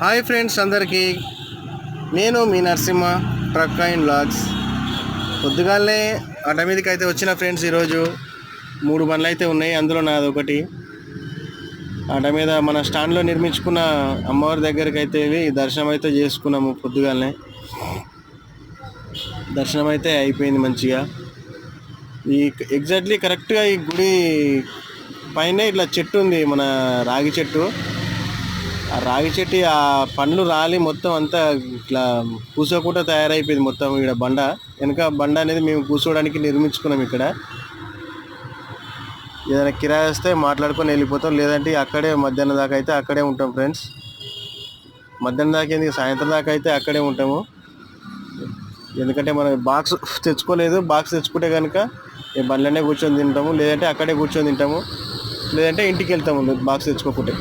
Hi friends అందరికీ. నేను మీ నరసింహ ట్రక్ అండ్ లాగ్స్ పొద్దుగాలనే అటమీదికి మీదకి అయితే వచ్చిన ఫ్రెండ్స్ ఈరోజు మూడు బండ్లు అయితే ఉన్నాయి అందులో నాది ఒకటి. మీద మన స్టాండ్లో నిర్మించుకున్న అమ్మవారి దగ్గరికి అయితే దర్శనం అయితే చేసుకున్నాము పొద్దుగాలనే. దర్శనం అయితే అయిపోయింది మంచిగా. ఈ ఎగ్జాక్ట్లీ కరెక్ట్గా ఈ గుడి పైన ఇట్లా చెట్టు ఉంది మన రాగి చెట్టు. ఆ రాగి చెట్టు ఆ పండ్లు రాలి మొత్తం అంతా ఇట్లా కూసోకుండా తయారైపోయింది మొత్తం ఇక్కడ బండ. వెనక బండ అనేది మేము కూర్చోవడానికి నిర్మించుకున్నాం ఇక్కడ. ఏదైనా కిరాయి వస్తే మాట్లాడుకొని వెళ్ళిపోతాం. లేదంటే అక్కడే మధ్యాహ్నం దాకా అయితే అక్కడే ఉంటాం ఫ్రెండ్స్. మధ్యాహ్నం దాకా ఎందుకు సాయంత్రం దాకా అయితే అక్కడే ఉంటాము. ఎందుకంటే మనం బాక్స్ తెచ్చుకోలేదు. బాక్స్ తెచ్చుకుంటే కనుక బండ్లనే కూర్చొని తింటాము. లేదంటే అక్కడే కూర్చొని తింటాము. లేదంటే ఇంటికి వెళ్తాము. బాక్స్ తెచ్చుకోకుంటే.